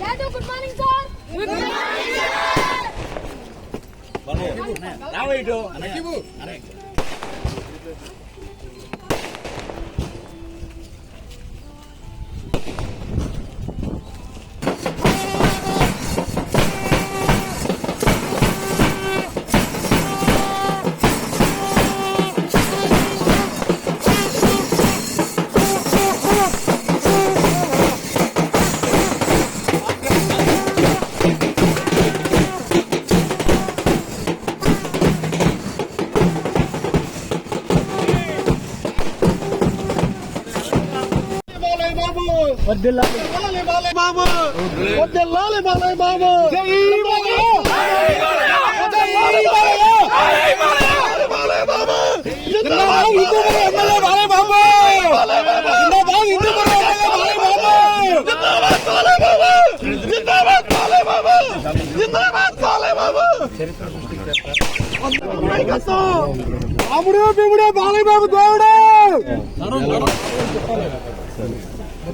Yadav good morning sir good morning sir Ramudu Bheemudu Balayya బాబు. దేవుడు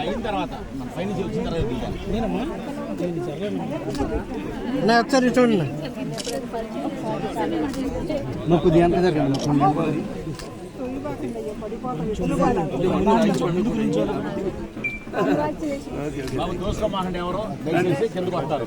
అయిన తర్వాత పద ముందు పద ముందు పద కొంచెం పక్కన ఒకసారి చూడండి మాకు ధ్యానం జరగండి బాబు దోసుకోమాకండి దయచేసి కిందకు వస్తారు.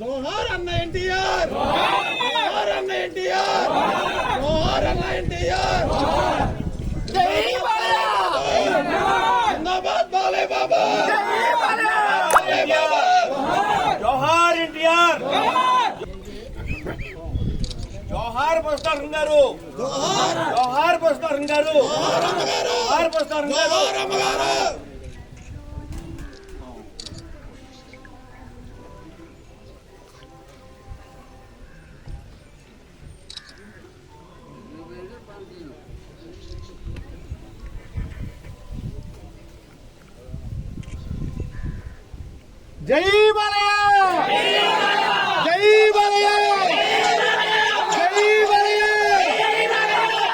జోహార్ అన్న ఎన్టీఆర్! జోహార్ అన్న ఎన్టీఆర్! జోహార్ అన్న ఎన్టీఆర్! జిందాబాద్ బాలే బాబా! జోహార్ ఎన్టీఆర్! జోహార్ పోస్టర్ గారు జోహార్! పోస్టర్ గారు జోహార్ పోస్టర్ గారు జై బాలయ్య జై బాలయ్య జై బాలయ్య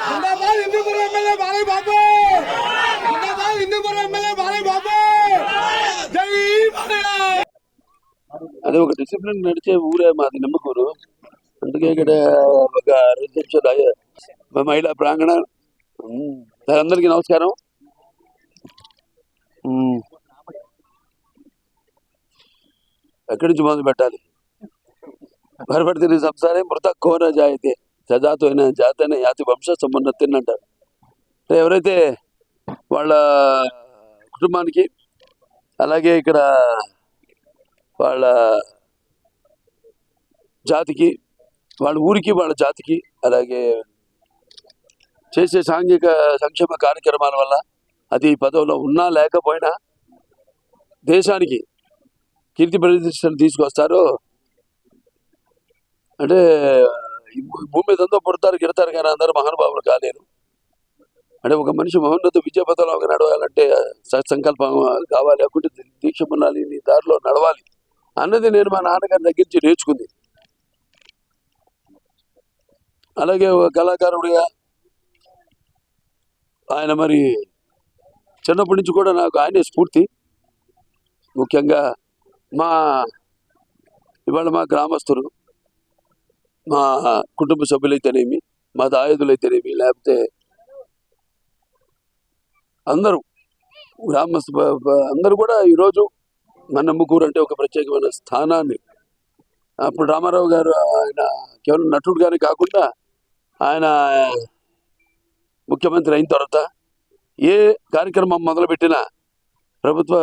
జిందాబాద్ హిందూపురం ఎమ్మెల్యే బాలయ్య బాబు జిందాబాద్ హిందూపురం ఎమ్మెల్యే బాలయ్య బాబు జై బాలయ్య అది ఒక డిసిప్లిన్ నడిచే ఊరే మాది నిమ్మకూరు. అందుకే ఇక్కడ ఒక రిసెప్షన్ మా మహిళా ప్రాంగణ. అందరికీ నమస్కారం. ఎక్కడి నుంచి మొదలు పెట్టాలి? భరపడితే సంసారే మృత కోన జాయితే. సజాతో అయినా జాతైన యాతి వంశ సమున్నతిని అంటారు ఎవరైతే వాళ్ళ కుటుంబానికి అలాగే ఇక్కడ వాళ్ళ జాతికి వాళ్ళ ఊరికి వాళ్ళ జాతికి అలాగే చేసే సాంఘిక సంక్షేమ కార్యక్రమాల వల్ల అది పదవిలో ఉన్నా లేకపోయినా దేశానికి కీర్తి ప్రతిష్టలు తీసుకొస్తారు. అంటే ఈ భూమి మీద ఎంతో పుడతారు గిడతారు కానీ అందరూ మహానుభావులు కాలేరు. అంటే ఒక మనిషి మహోన్నత విద్యా నడవాలంటే సత్సంకల్పం కావాలి అకుంటే దీక్ష ఉండాలి నీ దారిలో నడవాలి అన్నది నేను మా నాన్నగారి దగ్గర నుంచి నేర్చుకుంది. అలాగే ఒక కళాకారుడిగా ఆయన మరి చిన్నప్పటి నుంచి కూడా నాకు ఆయనే స్ఫూర్తి. ముఖ్యంగా మా ఇవాళ మా గ్రామస్తులు మా కుటుంబ సభ్యులైతేనేమి మా దాయుధులైతేనేమి లేకపోతే అందరూ గ్రామస్తు అందరూ కూడా ఈరోజు మన నమ్ముకూరు అంటే ఒక ప్రత్యేకమైన స్థానాన్ని. అప్పుడు రామారావు గారు ఆయన కేవలం నటుడుగానే కాకుండా ఆయన ముఖ్యమంత్రి అయిన తర్వాత ఏ కార్యక్రమం మొదలుపెట్టినా ప్రభుత్వ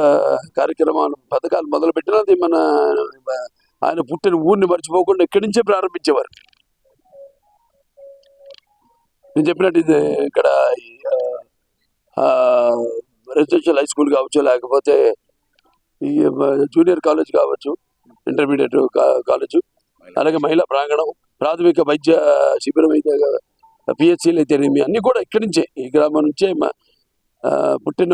కార్యక్రమాలు పథకాలు మొదలుపెట్టినా అది మన ఆయన పుట్టిన ఊరిని మర్చిపోకుండా ఇక్కడి నుంచే ప్రారంభించేవారు? నేను చెప్పినట్టు ఇది ఇక్కడ రెసిడెన్షియల్ హై స్కూల్ కావచ్చు లేకపోతే ఈ జూనియర్ కాలేజ్ కావచ్చు ఇంటర్మీడియట్ కాలేజ్ అలాగే మహిళా ప్రాంగణం ప్రాథమిక వైద్య శిబిరం అయితే పిహెచ్సీలు అయితేనేమి అన్నీ కూడా ఇక్కడి నుంచే ఈ గ్రామం నుంచే పుట్టిన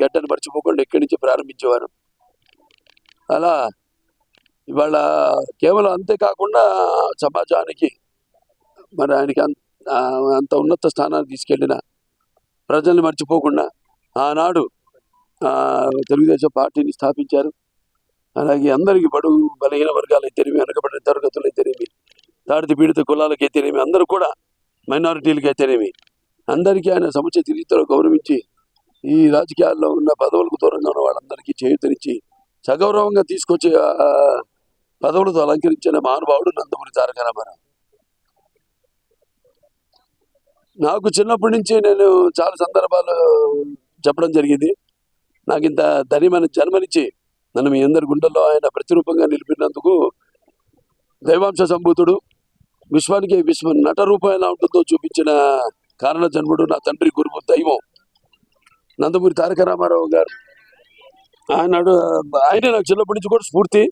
గడ్డను మర్చిపోకుండా ఇక్కడి నుంచి ప్రారంభించేవారు. అలా ఇవాళ కేవలం అంతేకాకుండా సమాజానికి మరి ఆయనకి అంత అంత ఉన్నత స్థానానికి తీసుకెళ్ళిన ప్రజల్ని మర్చిపోకుండా ఆనాడు తెలుగుదేశం పార్టీని స్థాపించారు. అలాగే అందరికీ బడుగు బలహీన వర్గాలు తెలివి వెనకబడిన తరగతులు అయితేనేమి దాడిత పీడిత కులాలకి అయితేనేమి అందరూ కూడా మైనారిటీలకి అయితేనేమి అందరికీ ఆయన సముచిత రీతిలో గౌరవించి ఈ రాజకీయాల్లో ఉన్న పదవులకు దూరంగా ఉన్న వాళ్ళందరికీ చేయూతనిచ్చి సగౌరవంగా తీసుకొచ్చి పదవులతో అలంకరించిన మహానుభావుడు నందమూరి తారక రామారావు. నాకు చిన్నప్పటి నుంచి నేను చాలా సందర్భాలు చెప్పడం జరిగింది. నాకు ఇంత ధనిమైన జన్మనిచ్చి నన్ను మీ అందరి గుండెల్లో ఆయన ప్రతిరూపంగా నిలిపినందుకు దైవాంశ సంభూతుడు విశ్వానికి విశ్వ నట రూపం ఎలా ఉంటుందో చూపించిన కారణ జన్ముడు నా తండ్రి గురువు దైవం. నందమూరి తారక రామారావు గారు. ఆయన ఆయనే నాకు చిన్నప్పటి నుంచి కూడా స్ఫూర్తి.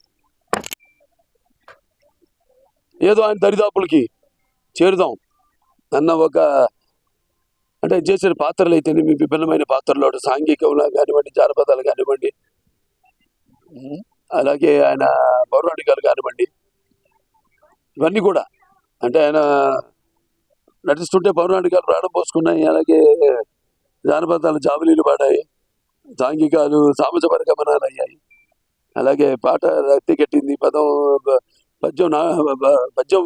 ఏదో ఆయన దరిదాపులకి చేరుదాం అన్న ఒక అంటే చేసిన పాత్రలు అయితే మీ విభిన్నమైన పాత్రలు అటు సాంఘికంలో కానివ్వండి జానపదాలు కానివ్వండి అలాగే ఆయన పౌరాణికాలు కానివ్వండి ఇవన్నీ కూడా. అంటే ఆయన నటిస్తుంటే పౌరాణికాలు ప్రాణం పోసుకున్నాయి అలాగే జానపదాలు జాబులీలు పాడాయి. సాంఘికాలు సామాజిక గమనాలు అయ్యాయి అలాగే పాట రక్తి కట్టింది పదం పద్యం నా పద్యం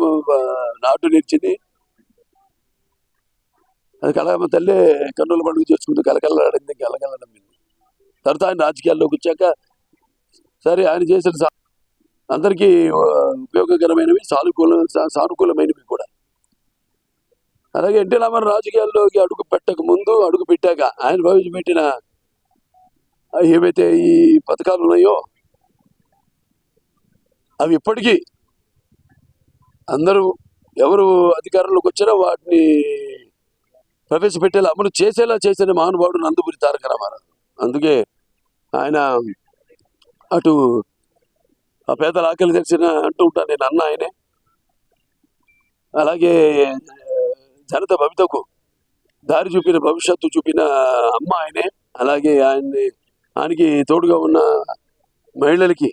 నాటు నిలిచింది. అది కలగమ్మ తల్లి కన్నుల పండుగ చేసుకుంటూ కలకలలాడింది కలకలడమ్మింది తర్వాత ఆయన రాజకీయాల్లోకి వచ్చాక సరే ఆయన చేసిన అందరికీ ఉపయోగకరమైనవి సానుకూల సానుకూలమైనవి. అలాగే ఎన్టీ రామారావు రాజకీయాల్లోకి అడుగు పెట్టక ముందు అడుగు పెట్టాక ఆయన ప్రవేశపెట్టిన ఆ ఏవైతే ఈ పథకాలు ఉన్నాయో అవి ఇప్పటికీ అందరూ ఎవరు అధికారంలోకి వచ్చినా వాటిని ప్రవేశపెట్టేలా అమలు చేసేలా చేసిన మహానుభావుడు నందమూరి తారక రామారావు. అందుకే ఆయన అటు ఆ పేదల ఆకలి తెలిసిన అంటూ ఉంటాను నేను అన్న ఆయనే. అలాగే జనత భవితకు దారి చూపిన భవిష్యత్తు చూపిన అమ్మ ఆయనే. అలాగే ఆయన్ని ఆయనకి తోడుగా ఉన్న మహిళలకి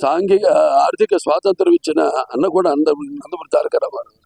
సాంఘిక ఆర్థిక స్వాతంత్రం ఇచ్చిన అన్న కూడా అంద నందమూరి తారక రామారావు.